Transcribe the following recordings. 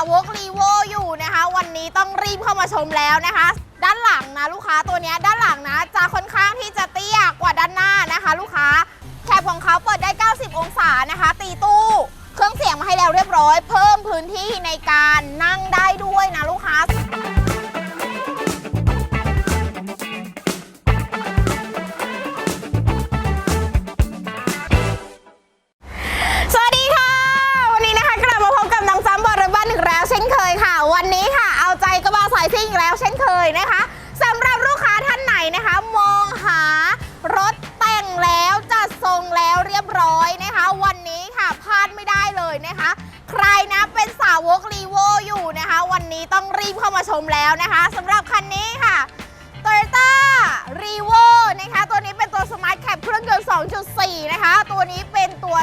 าวกรีโวอยู่นะคะ วันนี้ต้องรีบเข้ามาชมแล้วนะคะ ด้านหลังนะลูกค้าตัวนี้ด้านหลังนะจะค่อนข้างที่จะเตี้ยกว่าด้านหน้านะคะ ลูกค้าแคบของเขาเปิดได้ เช่นเคยนะคะสำหรับลูกค้าท่านไหนนะคะ มองหารถแต่งแล้วจัดทรงแล้วเรียบร้อยนะคะ วันนี้ค่ะพลาดไม่ได้เลยนะคะ ใครนะเป็นสาวกรีโวอยู่นะคะ วันนี้ต้องรีบเข้ามาชมแล้วนะคะสำหรับคันนี้ค่ะ Toyota r e v o นะคะ ตัวนี้เป็นตัว Smart Cap เครื่องยนต์ 2.4 นะคะ ตัวนี้เป็นตัว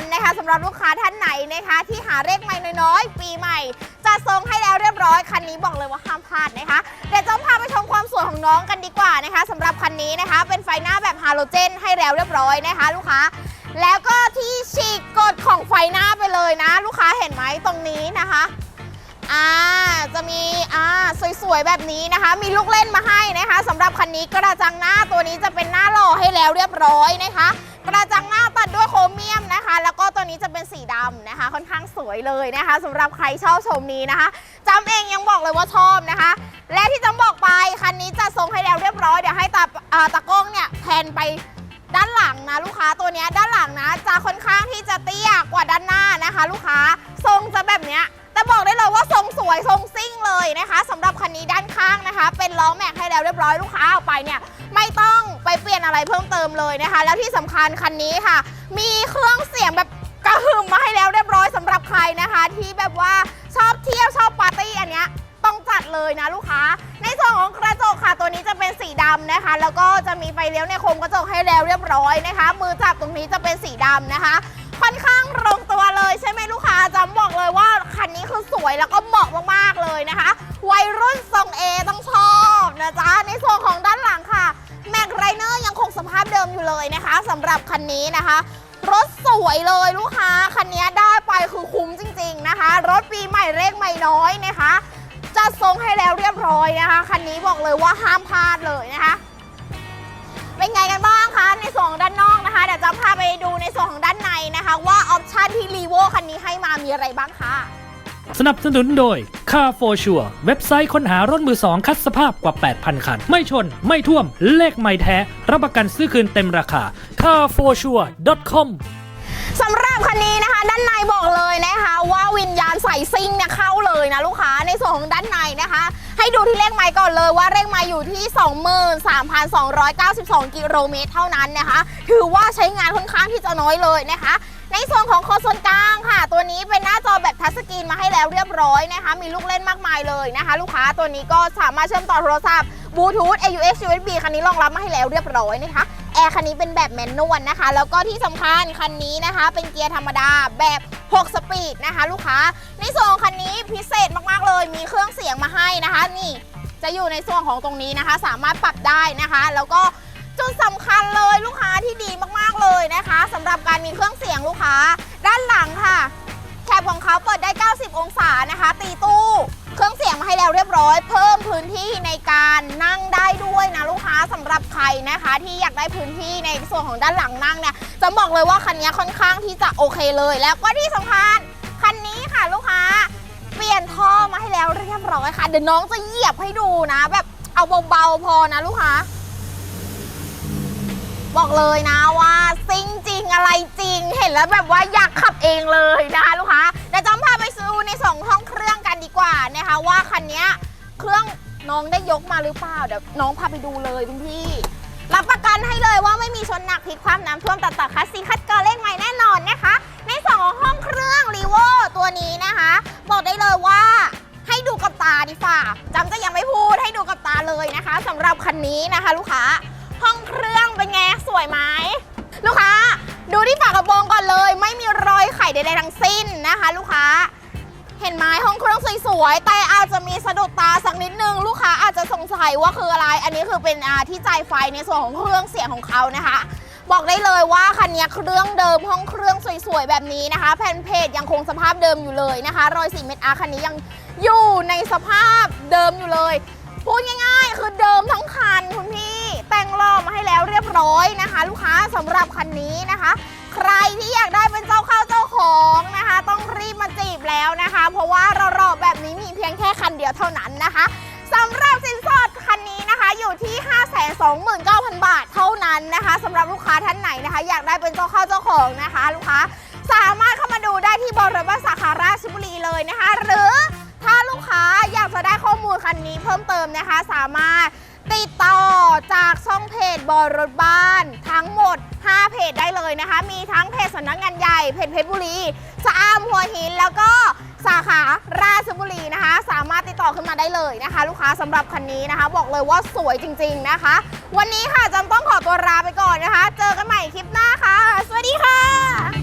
นั้นนะคะสำหรับลูกค้าท่านไหนนะคะ ที่หาเลขไม่น้อยๆ ปีใหม่จะทรงให้แล้วเรียบร้อยคันนี้บอกเลยว่าห้ามพลาดนะคะเดี๋ยวจะพาไปชมความสวยของน้องกันดีกว่านะคะสำหรับคันนี้นะคะ เป็นไฟหน้าแบบฮาโลเจนให้แล้วเรียบร้อยนะคะ ลูกค้า แล้วก็ที่ฉีกกดของไฟหน้าไปเลยนะ ลูกค้าเห็นไหมตรงนี้นะคะอ่าจะมีอ่าสวยๆแบบนี้นะคะ มีลูกเล่นมาให้นะคะสำหรับคันนี้กระจังหน้าตัวนี้จะเป็นหน้าหล่อให้แล้วเรียบร้อยนะคะ กระจังหน้าตัดด้วยโครเมียมนะคะ แล้วก็ตัวนี้จะเป็นสีดำนะคะ ค่อนข้างสวยเลยนะคะสำหรับใครชอบชมนี้นะคะจำเองยังบอกเลยว่าชอบนะคะ และที่จำบอกไปคันนี้จะทรงให้แล้วเรียบร้อยเดี๋ยวให้ตาตากล้องเนี่ยแพนไปด้านหลังนะลูกค้าตัวนี้ด้านหลังนะจะค่อนข้างที่จะเตี้ยกว่าด้านหน้านะคะ ลูกค้าทรงจะแบบเนี้ย แต่บอกได้เลยว่าทรงสวยทรงซิ่งเลยนะคะสำหรับคันนี้ด้านข้างนะคะ เป็นล้อแม็กให้แล้วเรียบร้อยลูกค้าเอาไปเนี่ยไม่ต้องไปเปลี่ยนอะไรเพิ่มเติมเลยนะคะ แล้วที่สำคัญคันนี้ค่ะ มีเครื่องเสียงแบบกระหึ่มมาให้แล้วเรียบร้อยสำหรับใครนะคะ ที่แบบว่าชอบเที่ยวชอบปาร์ตี้อันเนี้ยต้องจัดเลยนะลูกค้า ในส่วนของกระจกค่ะตัวนี้จะเป็นสีดำนะคะ แล้วก็จะมีไฟเลี้ยวในโคมกระจกให้แล้วเรียบร้อยนะคะ มือจับตรงนี้จะเป็นสีดำนะคะ ค่อนข้างลง สำหรับคันนี้นะคะ รถสวยเลยลูกค้า คันนี้ได้ไปคือคุ้มจริง ๆนะคะ รถปีใหม่เลขไม่น้อยนะคะจะทรงให้แล้วเรียบร้อยนะคะ คันนี้บอกเลยว่าห้ามพลาดเลยนะคะเป็นไงกันบ้างคะในส่วนของด้านนอกนะคะเดี๋ยวจะพาไปดูในส่วนของด้านในนะคะ ว่าออปชันที่รีโวคันนี้ให้มามีอะไรบ้างคะ สนับสนุนโดย Car for Sure เว็บไซต์ค้นหารถมือสองคัดสภาพกว่า 8,000 คัน ไม่ชน ไม่ท่วม เลขไม่แท้ รับประกันซื้อคืนเต็มราคา carforsure.com สำหรับคันนี้นะคะ ด้านในบอกเลยนะคะ ว่าวิญญาณใส่ซิ่งเนี่ยเข้าเลยนะลูกค้าในส่วนของด้านในนะคะ ให้ดูที่เลขไมล์ก่อนเลยว่าเลขไมล์อยู่ที่ 23,292 กิโลเมตรเท่านั้นนะคะ ถือว่าใช้งานค่อนข้างที่จะน้อยเลยนะคะ ในส่วนของคอนโซลกลางค่ะ ตัวนี้เป็นหน้าจอแบบทัชสกรีนมาให้แล้วเรียบร้อยนะคะ มีลูกเล่นมากมายเลยนะคะ ลูกค้าตัวนี้ก็สามารถเชื่อมต่อโทรศัพท์บลูทูธ AUX USB คันนี้รองรับมาให้แล้วเรียบร้อยนะคะแอร์คันนี้เป็นแบบแมนนวลนะคะ แล้วก็ที่สำคัญคันนี้นะคะ เป็นเกียร์ธรรมดาแบบ 6 สปีดนะคะ ลูกค้า ในส่วนของคันนี้พิเศษมากๆเลย มีเครื่องเสียงมาให้นะคะ นี่จะอยู่ในส่วนของตรงนี้นะคะ สามารถปรับได้นะคะ แล้วก็ จุดสำคัญเลยลูกค้าที่ดีมากๆเลยนะคะสำหรับการมีเครื่องเสียงลูกค้า ด้านหลังค่ะแคปของเขาเปิดได้ 90 องศานะคะ ตีตู้เครื่องเสียงมาให้แล้วเรียบร้อย เพิ่มพื้นที่ในการนั่งได้ด้วยนะลูกค้าสำหรับใครนะคะ ที่อยากได้พื้นที่ในส่วนของด้านหลังนั่งเนี่ยจะบอกเลยว่าคันนี้ค่อนข้างที่จะโอเคเลย แล้วก็ที่สำคัญคันนี้ค่ะลูกค้า เปลี่ยนท่อมาให้แล้วเรียบร้อยค่ะเดี๋ยวน้องจะเหยียบให้ดูนะ แบบเอาเบาๆพอนะลูกค้า บอกเลยนะว่าซิ่งจริงอะไรจริง เห็นแล้วแบบว่าอยากขับเองเลยนะคะลูกค้าเดี๋ยวจำพาไปดูในสองห้องเครื่องกันดีกว่านะคะว่าคันนี้เครื่องน้องได้ยกมาหรือเปล่าเดี๋ยวน้องพาไปดูเลยคุณพี่รับประกันให้เลยว่าไม่มีชนหนักพลิกคว่ำน้ำท่วมตัดต่อคัสซีคัดกรเลขใหม่แน่นอนนะคะ ในสองห้องเครื่องรีโวตัวนี้นะคะ บอกได้เลยว่าให้ดูกับตาดีฝ่าจำจะยังไม่พูดให้ดูกับตาเลยนะคะสำหรับคันนี้นะคะ ลูกค้า เป็นไง สวยไหมลูกค้า ดูที่ฝากระโปรงก่อนเลย ไม่มีรอยไข่ใดๆทั้งสิ้นนะคะ ลูกค้า เห็นไหมห้องเครื่องสวยๆแต่อาจจะมีสะดุดตาสักนิดนึง ลูกค้าอาจจะสงสัยว่าคืออะไร อันนี้คือเป็นอาที่จ่ายไฟในส่วนของเครื่องเสียงของเขานะคะบอกได้เลยว่าคันนี้เครื่องเดิมห้องเครื่องสวยๆ แบบนี้นะคะ แผ่นเพจยังคงสภาพเดิมอยู่เลยนะคะ รอยสีเม็ดอาคันนี้ยังอยู่ในสภาพเดิมอยู่เลย พูดง่ายๆ คือเดิมทั้ง แล้อยนะคะ ลูกค้าสำหรับคันนี้นะคะ ใครที่อยากได้เป็นเจ้าเข้าเจ้าของนะคะ ต้องรีบมาจีบแล้วนะคะ เพราะว่าเรารอแบบนี้มีเพียงแค่คันเดียวเท่านั้นนะคะสำหรับสินสอดคันนี้นะคะอยู่ที่ 529,000 บาทเท่านั้นนะคะสำหรับลูกค้าท่านไหนนะคะ อยากได้เป็นเจ้าเข้าเจ้าของนะคะ ลูกค้าสามารถเข้ามาดูได้ที่บริษัทสาขาราชบุรีเลยนะคะ หรือถ้าลูกค้าอยากจะได้ข้อมูลคันนี้เพิ่มเติมนะคะ สามารถ ติดต่อจากช่องเพจบอรถบ้าน ทั้งหมด 5 เพจได้เลยนะคะ มีทั้งเพจสำนักงานใหญ่เพจเพชรบุรีสะอามหัวหินแล้วก็สาขาราชบุรีนะคะ สามารถติดต่อขึ้นมาได้เลยนะคะ ลูกค้าสำหรับคันนี้นะคะ บอกเลยว่าสวยจริง ๆนะคะ วันนี้ค่ะจำต้องขอตัวลาไปก่อนนะคะ เจอกันใหม่คลิปหน้าค่ะ สวัสดีค่ะ